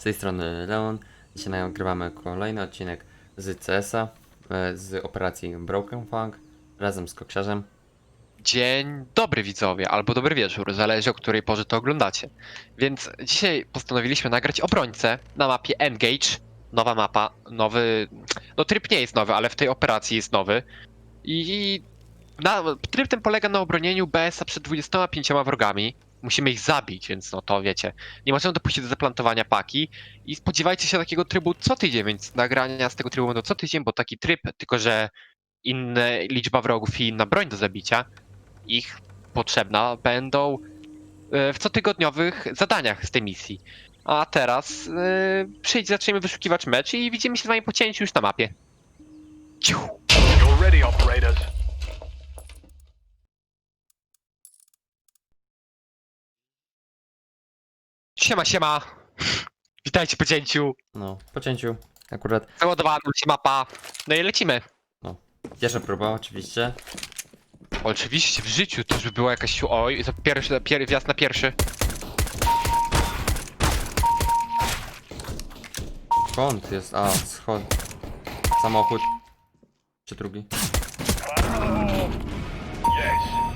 Z tej strony Leon. Dzisiaj nagrywamy kolejny odcinek z CS-a, e, z operacji Broken Fang, razem z Koksiarzem. Dzień dobry widzowie, albo dobry wieczór, zależy o której porze to oglądacie. Więc dzisiaj postanowiliśmy nagrać obrońcę na mapie Engage. Nowa mapa, nowy. No tryb nie jest nowy, ale w tej operacji jest nowy. I na, tryb ten polega na obronieniu BS-a przed 25 wrogami. Musimy ich zabić, więc no to wiecie. Nie możemy dopuścić do zaplantowania paki. I spodziewajcie się takiego trybu co tydzień, więc nagrania z tego trybu będą co tydzień, bo taki tryb, tylko że inna liczba wrogów i inna broń do zabicia ich potrzebna będą e, w cotygodniowych zadaniach z tej misji. A teraz yy, przyjdź, zaczniemy wyszukiwać mecz i widzimy się z wami po cięciu już na mapie. Ciu. You're ready, operators. Siema, siema. Witajcie po cięciu. No, po cięciu akurat Załadowana się mapa. No i lecimy. pierwsza próba oczywiście. Oczywiście w życiu to by była jakaś... Oj, to pierwszy, pier, wjazd na pierwszy. Skąd jest? A, schod. Samochód. Czy drugi? Yes.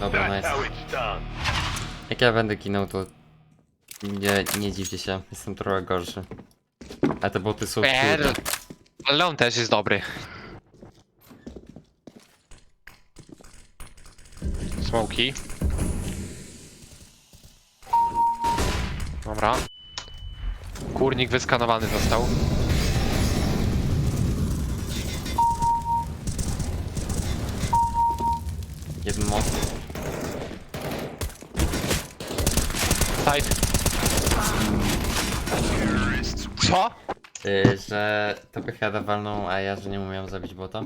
Dobra, That's nice. how it's done. Jak ja będę ginął, to nie, nie dziwcie się, jestem trochę gorszy. A te boty są trudne. Ale on też jest dobry. Smoki. Dobra. Kurnik wyskanowany został. Jeden most. Side. Co? Yy, że tobie heada walną, a ja, że nie umiałem zabić bota.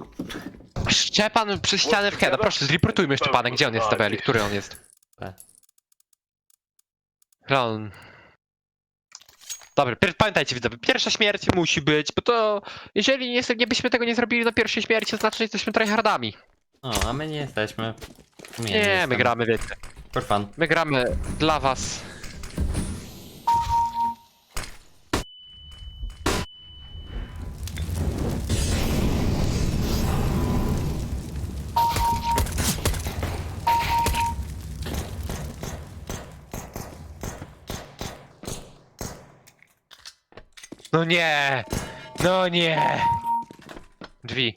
Szczepan przez ścianę w heada. Proszę, zreportujmy Szczepana. Gdzie on jest w tabeli? Który on jest? B. Leon. Dobra, pier- pamiętajcie widzowie, pierwsza śmierć musi być, bo to jeżeli nie, nie byśmy tego nie zrobili na pierwszej śmierci, to znaczy, że jesteśmy tryhardami. No, a my nie jesteśmy. Sumie Nie, my gramy, wiecie. For fun. My gramy dla was. No nie! No nie! Drzwi.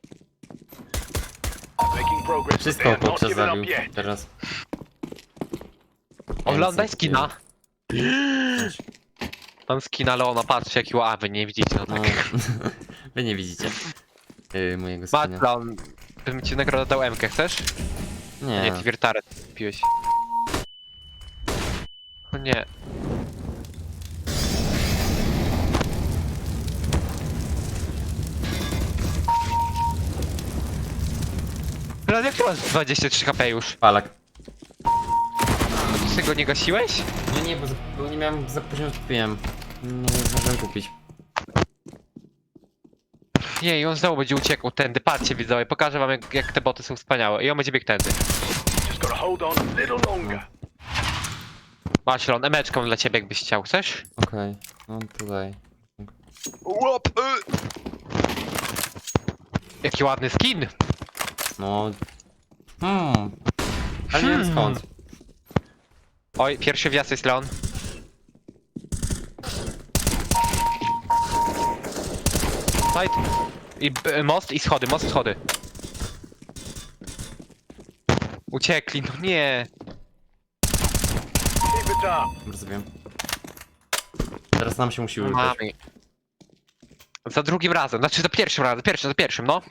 Making progress. but Wszystko are not giving zabił yet. teraz. Oglądaj skina. Mam skina Leona, patrzcie jaki ławy, nie widzicie no No, tak. wy nie widzicie yy, mojego skina. Leon, bym ci nagrodę dał M-kę, chcesz? Nie, Nie, ty wiertarę piłeś. O nie. Ale jak ty masz 23 HP już? palak. Ty go nie gasiłeś? No nie, bo, za, bo nie miałem, za późno kupiłem. Nie zdążyłem kupić. Nie, i on znowu będzie uciekał tędy. Patrzcie widzowie, pokażę wam jak, jak te boty są wspaniałe. I on będzie biegł tędy. Just gotta hold on a little longer. Masz Leon, emeczką dla ciebie jakbyś chciał, chcesz? Okej, no tutaj. Łop! y. Jaki ładny skin! No. Hmm. Ale nie wiem Hmm. skąd. Oj, pierwszy wjazd jest Leon. Side. I b- most i schody, most schody. Uciekli, no nie. Keep it up. Bardzo wiem. Teraz nam się musi. Mamy. Za drugim razem, znaczy za pierwszym razem, pierwszy, za pierwszym, no.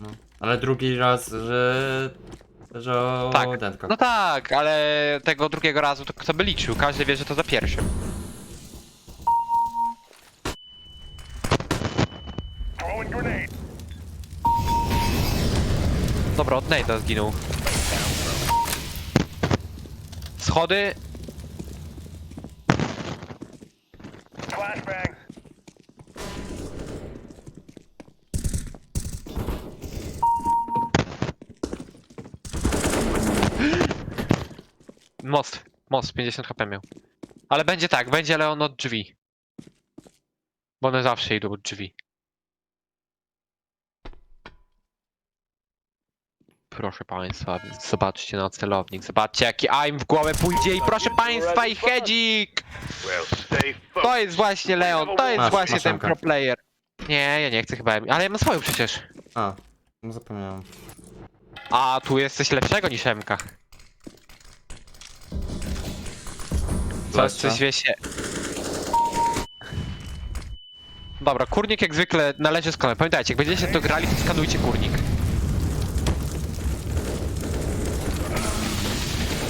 No. Ale drugi raz, że... Że Tak. o dętko. No tak, ale tego drugiego razu to kto by liczył, każdy wie, że to za pierwszym. Throwing grenade. Dobra, od Nate'a zginął. Schody. Most. Most, 50 HP miał. Ale będzie tak, będzie Leon od drzwi. Bo one zawsze idą od drzwi. Proszę państwa, więc zobaczcie na celownik. Zobaczcie jaki aim w głowę pójdzie i proszę państwa i hedzik! To jest właśnie Leon, to jest Masz, właśnie masz ten pro player. Nie, ja nie chcę chyba, ale ja mam swoją przecież. A, no zapomniałem. A tu jest coś lepszego niż Emka. Coś, Zwłaszcza- coś wie się. Dobra, kurnik jak zwykle należy skanować. Pamiętajcie, jak będziecie to grali, to skanujcie kurnik.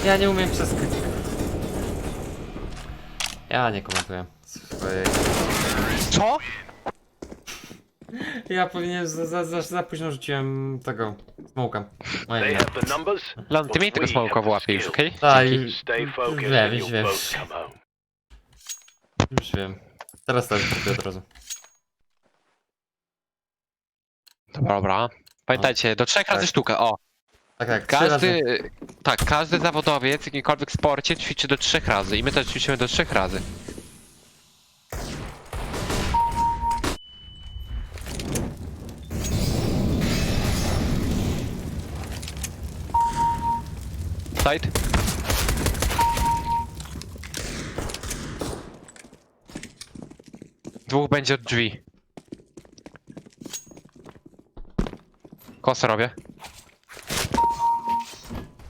Ja nie umiem przeskoczyć. Ja nie komentuję swojej. Co? Ja powinienem za, za, za, za późno rzuciłem tego smoka. They nie. have the numbers. Leon, ty miej tego we smoka w the łapie już, skill. okej? Tak, Dzięki. już, Stay focused wiem, and już you'll wiem. both come home. Już wiem. Teraz też kupię od razu. Dobra, dobra. Pamiętajcie, do trzech razy Tak. sztuka, o. Tak, tak, trzy razy. Każdy, tak, każdy zawodowiec w jakimkolwiek sporcie ćwiczy do trzech razy i my też ćwiczymy do trzech razy. Side. Dwóch będzie od drzwi. Kosę robię.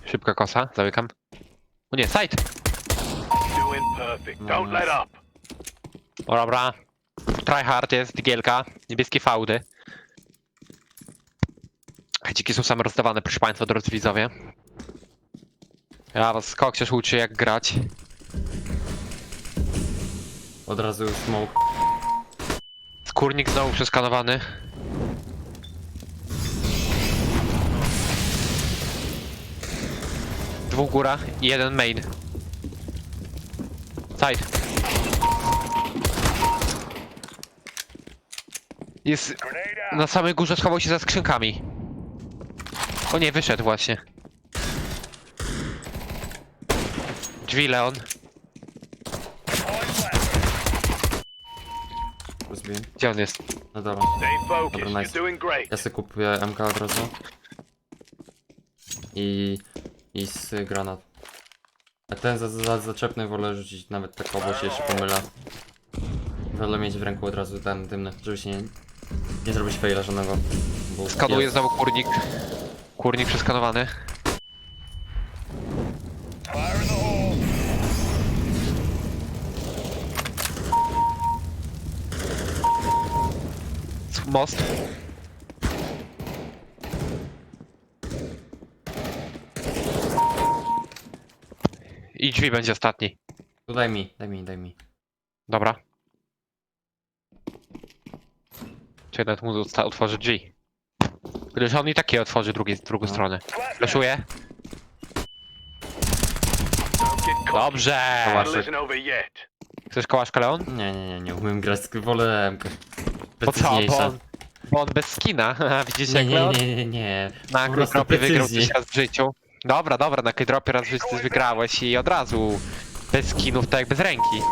Szybka kosa, zamykam. O nie, side! Doing perfect. Don't let up. O dobra. Tryhard jest, digielka, niebieskie fałdy. Hedziki są same rozdawane, proszę państwa, drodzy widzowie. Ja was koksiarz uczy jak grać. Od razu smoke. Skórnik znowu przeskanowany. Dwóch góra i jeden main. Side. Jest na samej górze schował się za skrzynkami. O nie, wyszedł właśnie. Drzwi Leon. Gdzie on jest? No dobra. Stay focused. Dobra, nice. You're doing great. Ja sobie kupuję MK od razu. I... I z granat. A ten za, za, zaczepny wolę rzucić nawet tak obok się jeszcze pomyla. Wolę mieć w ręku od razu ten dymny, żeby się nie, nie zrobić faila żadnego. Bo Skanuje jest- znowu kurnik. Kurnik przeskanowany. Most. I drzwi będzie ostatni. Tu daj mi, daj mi, daj mi. Dobra. Czy nawet mu otworzy drzwi. Gdyż on i takie otworzy drugie, drugą No. stronę. Fleszuje. Dobrze! Kołasz. Battle isn't over yet. Chcesz kołaszka, Leon? Nie, nie, nie, nie umiem grać, wolę MK. Po co? Bo Precyzniejsza. on, bo on bez skina. Widzicie Nie, jak nie, Leon? nie, nie, nie. Na Po prostu Keydropie wygrał precyzji. coś raz w życiu. Dobra, dobra, na Keydropie raz w życiu coś wygrałeś i od razu bez skinów, tak jak bez ręki.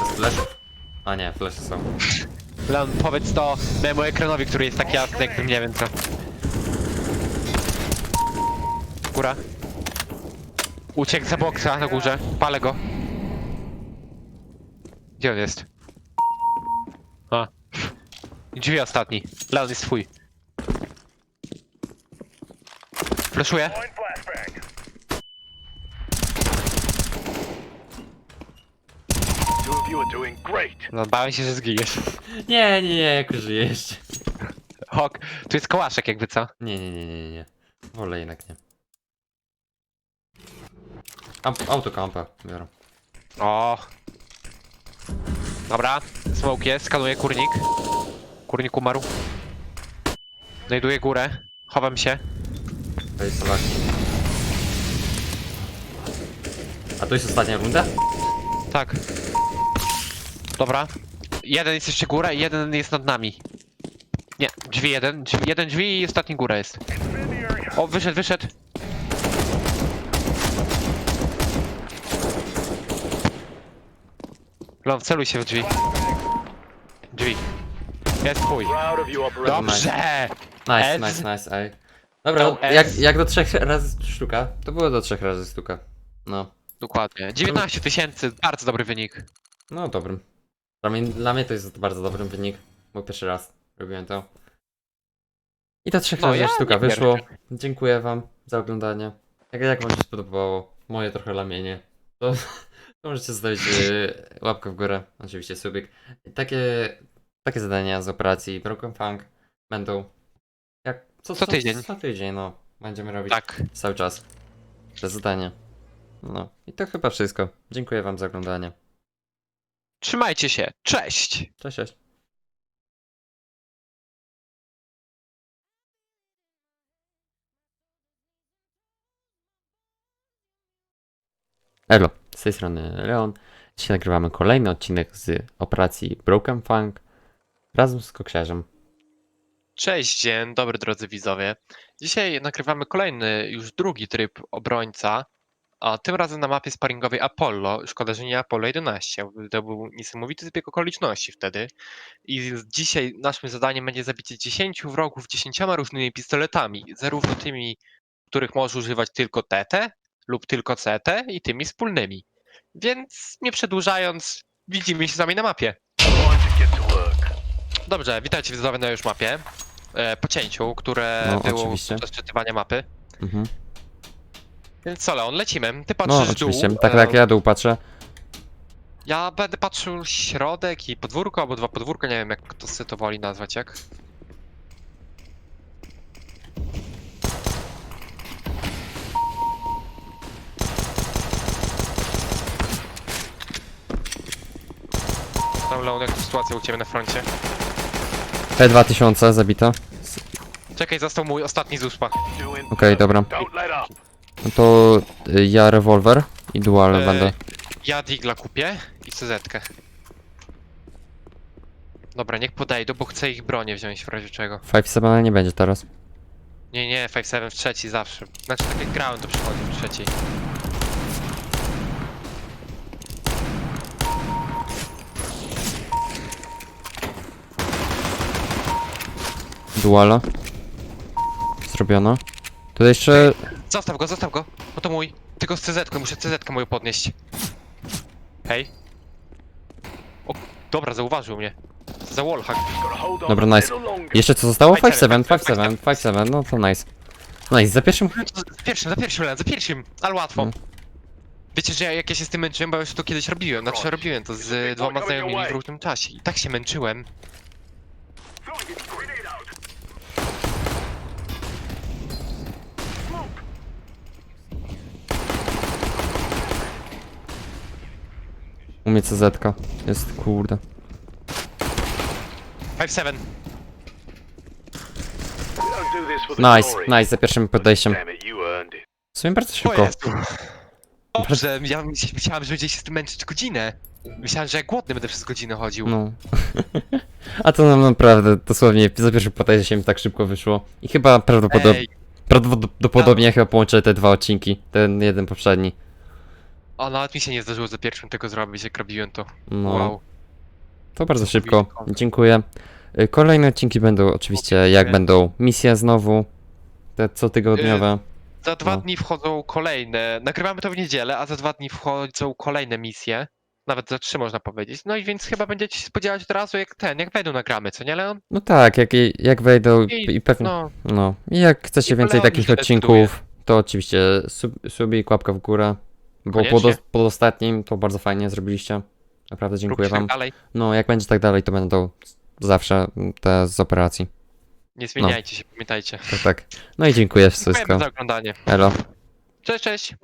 Bez flashów? A nie, flashy są. Leon, powiedz to memu ekranowi, który jest tak jasny, jakbym nie wiem co. Góra. Uciekł za boksa na górze. Palę go. Gdzie on jest? Drzwi ostatni. Leon jest twój. Fleszuję. Point flashbang. Two of you are doing great. No, bałem się, że zginiesz. Nie, nie, nie, jak żyję jeszcze. Hok, tu jest kołaszek jakby co? Nie, nie, nie, nie, nie, nie. Wolę jednak nie. Am- Autokampa biorę. O. Dobra, smoke jest, skanuję kurnik. Kurnik umarł. Znajduję górę, chowam się. Tutaj Polaki. A to jest ostatnia runda? Tak. Dobra. Jeden jest jeszcze góra i jeden jest nad nami. Nie, drzwi jeden, drzwi, jeden drzwi i ostatni góra jest. O, wyszedł, wyszedł. Lon, celuj się w. Drzwi. Jest twój. Dobrze! Nice, nice, nice, ej. Dobra, jak, jak do trzech razy sztuka, to było do trzech razy sztuka. No, Dokładnie. 19 tysięcy, bardzo dobry wynik. no dobrym. Dla mnie, dla mnie to jest bardzo dobry wynik, bo pierwszy raz robiłem to. I to trzech No, razy ja sztuka nie wyszło. pierwszy. Dziękuję wam za oglądanie. Jak, jak wam się spodobało, moje trochę lamienie, to, to możecie zostawić yy, łapkę w górę, oczywiście subik. Takie, takie zadania z operacji Broken Funk będą jak co, Co tydzień. Co, tydzień, no. Będziemy robić Tak. cały czas. Te zadanie. No i to chyba wszystko. Dziękuję wam za oglądanie. Trzymajcie się. Cześć! Cześć, cześć. Elo, z tej strony Leon. Dzisiaj nagrywamy kolejny odcinek z operacji Broken Funk razem z koksiarzem. Cześć, dzień dobry drodzy widzowie. Dzisiaj nagrywamy kolejny, już drugi tryb obrońca, a tym razem na mapie sparingowej Apollo. Szkoda, że nie Apollo 11. To był niesamowity zbieg okoliczności wtedy. I dzisiaj naszym zadaniem będzie zabicie 10 wrogów 10 różnymi pistoletami, zarówno tymi, których może używać tylko TT lub tylko CT i tymi wspólnymi. Więc nie przedłużając, widzimy się z wami na mapie. Dobrze, witajcie widzowie na już mapie. E, po cięciu, które No, było oczywiście. podczas czytywania mapy. Mhm. Więc co, Leon, lecimy. Ty No, patrzysz oczywiście. dół. Tak, e, tak, ja dół patrzę. Ja będę patrzył środek i podwórko, albo dwa podwórka, nie wiem jak to sobie to woli nazwać, jak. Tam Leon, jak sytuacja u ciebie na froncie? P2000 zabito. Czekaj, został mój ostatni z uspa. Okej, dobra. Don't let up. No to y, ja rewolwer i dual E, będę. Ja Digla kupię i CZ-kę. Dobra, niech podejdą, bo chcę ich bronię wziąć w razie czego. 5-7 nie będzie teraz. Nie, nie, 5-7 w trzeci zawsze. Znaczy, tak jak grałem, to przychodzi w trzeciej. Duala. Zrobiono. Tutaj jeszcze... Zostaw go, zostaw go, bo to mój. Tylko z CZ-ką, muszę CZ-kę moją podnieść. Hej. O, dobra, zauważył mnie. Za wallhack. Dobra, nice. Jeszcze co zostało? Fajne, 5-7, fajne, 5-7, 5-7, no to nice. Nice, za pierwszym... Za pierwszym, za pierwszym, Len, za pierwszym, ale łatwo. Mm. Wiecie, że ja, jak ja się z tym męczyłem, bo ja już to kiedyś robiłem, znaczy robiłem to z dwoma znajomymi w różnym czasie i tak się męczyłem. Throwing a grenade out. U mnie CZ -ka. jest, kurde. 5-7. We don't do this for the Nice, nice, za pierwszym podejściem. W sumie bardzo O szybko. Jezu. Dobrze, ja myśl- myślałem, że będzie się z tym męczyć godzinę. Myślałem, że jak głodny będę przez godzinę chodził. No. A to nam naprawdę dosłownie za pierwszym podejściem tak szybko wyszło. I chyba prawdopodobnie, Ej, prawdopodobnie chyba połączę te dwa odcinki. Ten jeden poprzedni. A nawet mi się nie zdarzyło za pierwszym tego zrobić, jak robiłem to. No. Wow. To bardzo szybko. Dziękuję. Y, Kolejne odcinki będą oczywiście, jak będą misje znowu. Te cotygodniowe. Za dwa No. dni wchodzą kolejne. Nagrywamy to w niedzielę, a za dwa dni wchodzą kolejne misje. Nawet za trzy można powiedzieć. No i więc chyba będziecie się spodziewać od razu jak ten, jak wejdą nagramy, co nie Leon? No tak, jak, jak wejdą i, i pewnie. No, No. I jak chcecie I więcej Leon takich zdecyduje. odcinków, to oczywiście sub, subik, łapka w górę. Bo pod, pod ostatnim to bardzo fajnie zrobiliście. Naprawdę dziękuję róbcie wam. dalej. No, jak będzie tak dalej, to będą zawsze te z operacji. Nie zmieniajcie się, pamiętajcie. Tak, tak. No i dziękuję Dziękujemy wszystko. za oglądanie. Elo. Cześć, cześć.